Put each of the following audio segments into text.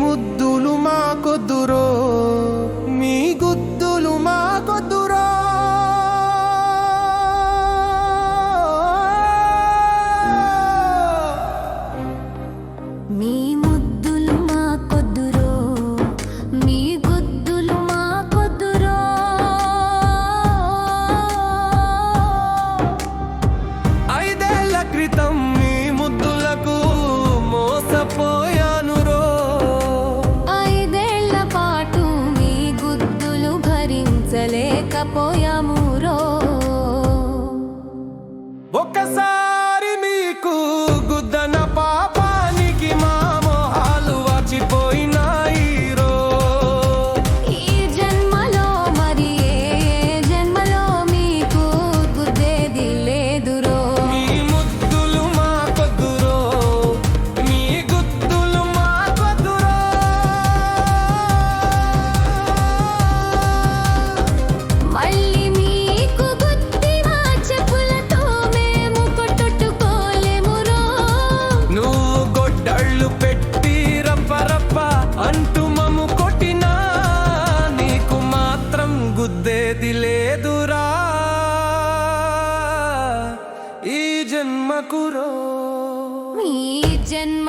¡Mudo! జన్మకురో. మీ జన్మ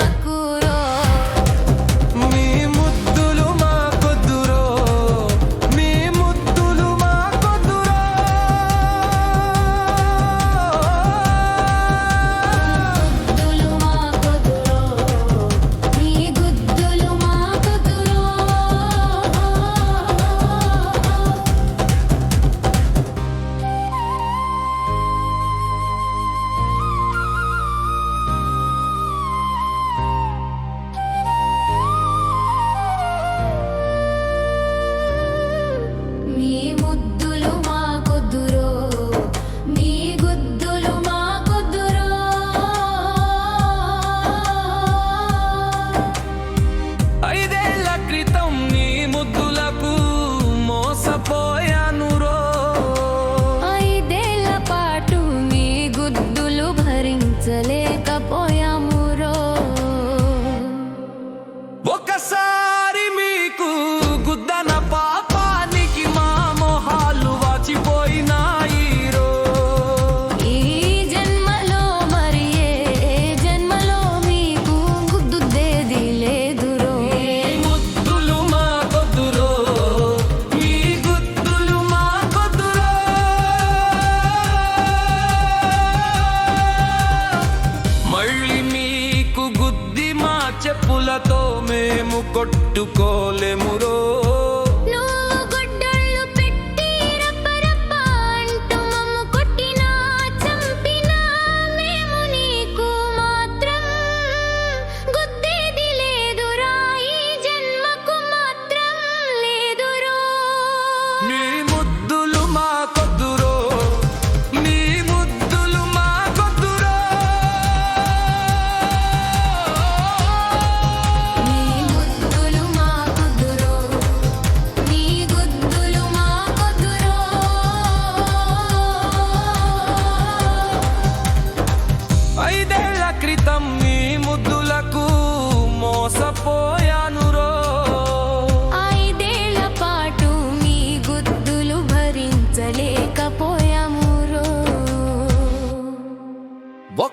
pula tome mu kottu kole muro.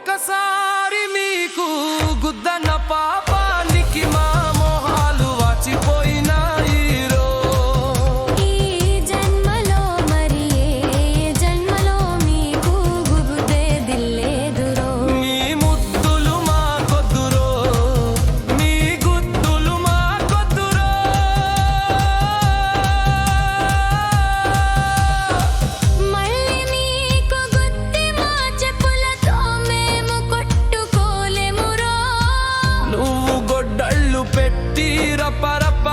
casa నువ్వు గొడ్డళ్ళు పెట్టి రపరప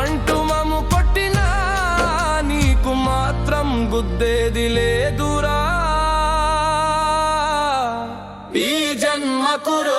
అంటూ మము కొట్టినా నీకు మాత్రం గుద్దేది లేదురా. ఈ జన్మకురో